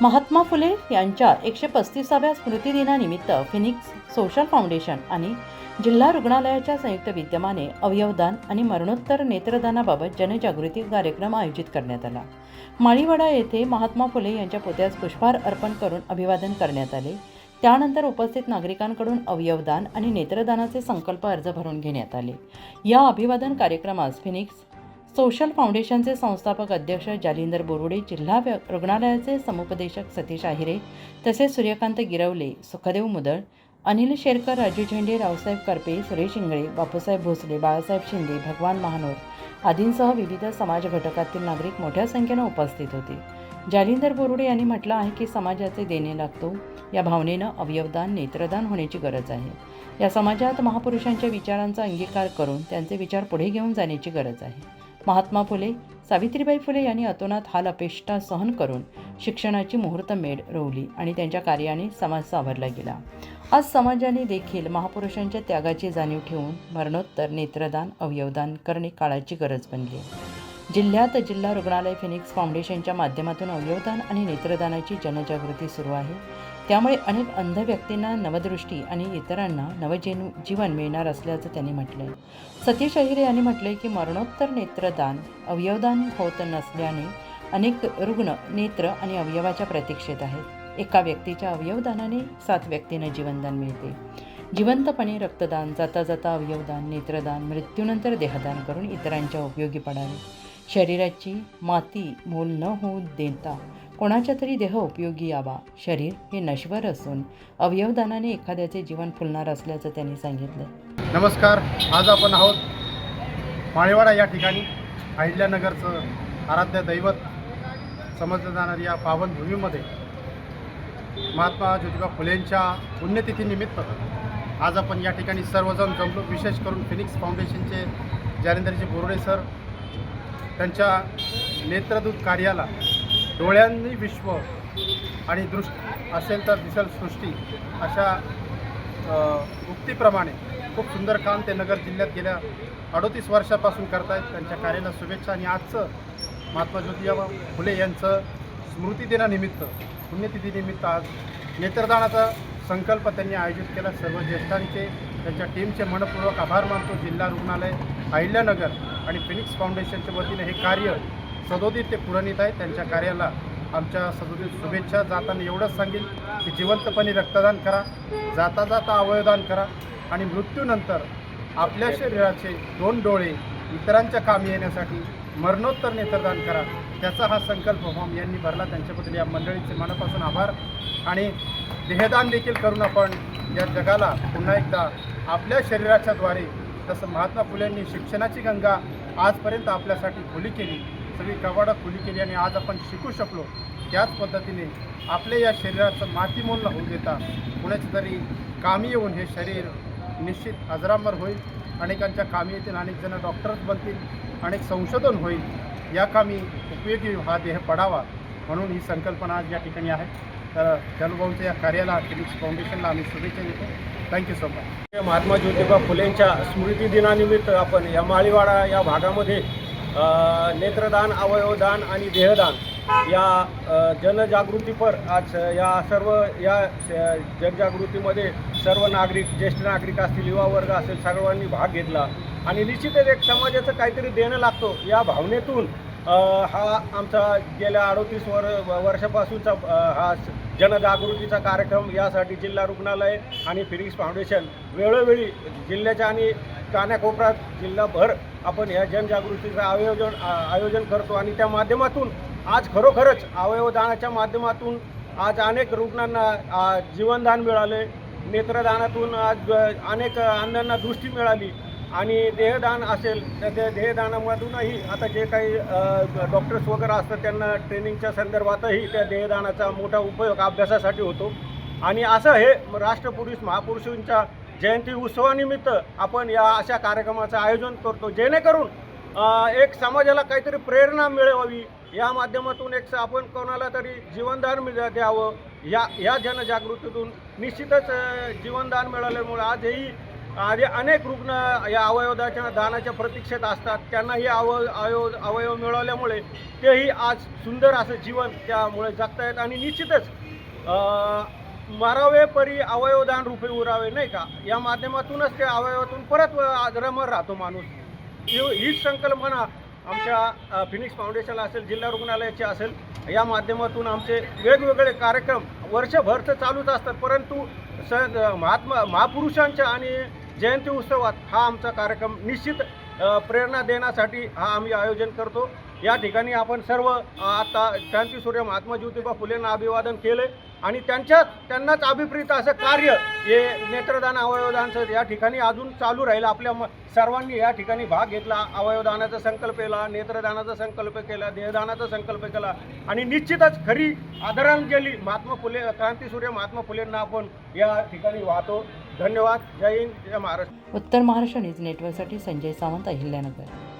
महात्मा फुले यांच्या एकशे पस्तीसाव्या स्मृतिदिनानिमित्त फिनिक्स सोशल फाउंडेशन आणि जिल्हा रुग्णालयाच्या संयुक्त विद्यमाने अवयवदान आणि मरणोत्तर नेत्रदानाबाबत जनजागृती कार्यक्रम आयोजित करण्यात आला. माळीवाडा येथे महात्मा फुले यांच्या पुतळ्यास पुष्पहार अर्पण करून अभिवादन करण्यात आले. त्यानंतर उपस्थित नागरिकांकडून अवयवदान आणि नेत्रदानाचे संकल्प अर्ज भरून घेण्यात आले. या अभिवादन कार्यक्रमास फिनिक्स सोशल फाउंडेशनचे संस्थापक अध्यक्ष जालिंदर बोरुडे जिल्हा व्य- रुग्णालयाचे समुपदेशक सतीश आहिरे तसेच सूर्यकांत गिरवले सुखदेव मुदळ अनिल शेरकर राजू झेंडे रावसाहेब करपे सुरेश इंगळे बापूसाहेब भोसले बाळासाहेब शिंदे भगवान महानोर आदींसह विविध समाज घटकातील नागरिक मोठ्या संख्येनं उपस्थित होते. जालिंदर बोरुडे यांनी म्हटलं आहे की समाजाचे देणे लागतो. या भावनेनं अवयवदान नेत्रदान होण्याची गरज आहे. या समाजात महापुरुषांच्या विचारांचा अंगीकार करून त्यांचे विचार पुढे घेऊन जाण्याची गरज आहे. महात्मा फुले सावित्रीबाई फुले यांनी अतोनात हाल अपेष्टा सहन करून शिक्षणाची मुहूर्त मेढ रोवली आणि त्यांच्या कार्याने समाज सावरला गेला. आज समाजाने देखील महापुरुषांच्या त्यागाची जाणीव ठेवून मरणोत्तर नेत्रदान अवयवदान करणे काळाची गरज बनली जिल्ह्यात जिल्हा रुग्णालय फिनिक्स फाउंडेशनच्या माध्यमातून अवयवदान आणि नेत्रदानाची जनजागृती सुरू आहे. त्यामुळे अनेक अंध व्यक्तींना नवदृष्टी आणि इतरांना नवजीन जीवन मिळणार असल्याचं त्यांनी म्हटलं आहे सतीश अहिरे यांनी म्हटलंय की मरणोत्तर नेत्रदान अवयवदान होत नसल्याने अनेक रुग्ण नेत्र आणि अवयवाच्या प्रतीक्षेत आहेत. एका व्यक्तीच्या अवयवदानाने सात व्यक्तींना जीवनदान मिळते. जिवंतपणे रक्तदान जाता जाता अवयवदान नेत्रदान मृत्यूनंतर देहदान करून इतरांच्या उपयोगी पडावे. शरीराची माती मोल न होऊ देता कोणाच्या तरी देह उपयोगी यावा. शरीर हे नश्वर असून अवयवदानाने एखाद्याचे जीवन फुलणार असल्याचं त्यांनी सांगितलं. नमस्कार. आज आपण आहोत माळेवाडा या ठिकाणी. अहिल्यानगरचं आराध्य दैवत समजलं जाणारी या पावनभूमीमध्ये महात्मा ज्योतिबा फुलेंच्या पुण्यतिथीनिमित्त आज आपण या ठिकाणी सर्वजण जमलो. विशेष करून फिनिक्स फाउंडेशनचे जालिंदरजी बोर्डे सर त्यांच्या नेत्रदूत कार्याला डोळ्यांनी विश्व आणि दृष्टी असेल तर दिसेल सृष्टी अशा उक्तीप्रमाणे खूप सुंदर काम ते नगर जिल्ह्यात गेल्या अडोतीस वर्षापासून करतायत. त्यांच्या कार्याला शुभेच्छा आणि आजचं महात्मा ज्योतिबा फुले यांचं स्मृतिदिनानिमित्त पुण्यतिथीनिमित्त आज नेत्रदानाचा संकल्प त्यांनी आयोजित केला. सर्व ज्येष्ठांचे त्यांच्या टीमचे मनपूर्वक आभार मानतो. जिल्हा रुग्णालय अहिल्यानगर आणि फिनिक्स फाउंडेशनच्या वतीने हे कार्य सदोदित ते पुरणित आहेत. त्यांच्या कार्याला आमच्या सदोदित शुभेच्छा. जाताना एवढंच सांगेल की जिवंतपणे रक्तदान करा. जाता जाता अवयवदान करा. आणि मृत्यूनंतर आपल्या शरीराचे दोन डोळे इतरांच्या कामी येण्यासाठी मरणोत्तर नेत्रदान करा. त्याचा हा संकल्प फॉर्म यांनी भरला. त्यांच्याबद्दल या मंडळीचे मनापासून आभार. आणि देहदान देखील करून आपण या जगाला पुन्हा एकदा आपल्या शरीराच्या द्वारे जसं महात्मा फुलेंनी शिक्षणाची गंगा आजपर्यंत आपल्यासाठी खुली केली. सगळी कवाडं खुली केली आणि आज आपण शिकू शकलो त्याच पद्धतीने आपल्या या शरीराचं मातीमोल न होऊ देता कुणाच्या तरी कामी येऊन हे शरीर निश्चित अजरामर होईल अनेकांच्या कामी येतील अनेक जण डॉक्टर्स बनतील अनेक संशोधन होईल या कामी उपयोगी हा देह पडावा म्हणून ही संकल्पना आज या ठिकाणी आहे. तर जलभाऊच्या या कार्याला फिलिक्स फाउंडेशनला आम्ही शुभेच्छा देतो. Thank you so much Mahatma Jyotiba फुलेंच्या स्मृती दिनानिमित्त आपण या माळीवाडा या भागामध्ये नेत्रदान अवयवदान आणि देहदान या जनजागृतीपर आज या सर्व या जनजागृतीमध्ये सर्व नागरिक ज्येष्ठ नागरिक असतील युवा वर्ग असेल सर्वांनी भाग घेतला. आणि निश्चितच एक समाजाचं काहीतरी देणं लागतो. या भावनेतून हा आमचा गेल्या अडोतीस वर वर्षापासूनचा हा जनजागृतीचा कार्यक्रम यासाठी जिल्हा रुग्णालय आणि फिनिक्स फाउंडेशन वेळोवेळी जिल्ह्याच्या आणि कानाकोपऱ्यात जिल्हाभर आपण या जनजागृतीचं आयोजन आयोजन करतो आणि त्या माध्यमातून आज खरोखरच अवयवदानाच्या माध्यमातून आज अनेक रुग्णांना जीवनदान मिळाले. नेत्रदानातून आज अनेक अण्णांना दृष्टी मिळाली. आणि देहदान असेल तर त्या देहदानामधूनही आता जे काही डॉक्टर्स वगैरे असतात त्यांना ट्रेनिंगच्या संदर्भातही त्या देहदानाचा मोठा उपयोग अभ्यासासाठी होतो. आणि असं हे राष्ट्रपुरुष महापुरुषांच्या जयंती उत्सवानिमित्त आपण या अशा कार्यक्रमाचं आयोजन करतो. जेणेकरून एक समाजाला काहीतरी प्रेरणा मिळवावी. या माध्यमातून एक आपण कोणाला तरी जीवनदान मिळ द्यावं. या या जनजागृतीतून निश्चितच जीवनदान मिळाल्यामुळे आजही आधी अनेक रुग्ण या अवयवदाच्या दानाच्या प्रतीक्षेत असतात. त्यांनाही अव अवयव अवयव मिळवल्यामुळे तेही आज सुंदर असं जीवन त्यामुळे जगतायत. आणि निश्चितच मरावे परी अवयवदान रूपे उरावे नाही का? या माध्यमातूनच त्या अवयवातून परत आज रमर राहतो माणूस. ही- हीच संकल्पना आमच्या फिनिक्स फाउंडेशन असेल जिल्हा रुग्णालयाची असेल या माध्यमातून आमचे वेगवेगळे कार्यक्रम वर्षभर तर चालूच असतात. परंतु स महात्मा महापुरुषांच्या आणि जयंती उत्सवात हा आमचा कार्यक्रम निश्चित प्रेरणा देण्यासाठी हा आम्ही आयोजन करतो. या ठिकाणी आपण सर्व अ, आता क्रांतीसूर्य महात्मा ज्योतिबा फुलेंना अभिवादन केले आणि त्यांच्याच त्यांनाच अभिप्रेत असं कार्य हे नेत्रदान अवयवदानचं या ठिकाणी अजून चालू राहील. आपल्या म- सर्वांनी या ठिकाणी भाग घेतला. अवयवदानाचा संकल्प केला नेत्रदानाचा संकल्प केला देहदानाचा संकल्प केला आणि निश्चितच खरी आदरांजली महात्मा फुले क्रांतीसूर्य महात्मा फुलेंना आपण या ठिकाणी वाहतो. धन्यवाद. जय हिंद. जय महाराष्ट्र. उत्तर महाराष्ट्र न्यूज नेटवर्कसाठी संजय सावंत अहिल्यानगर.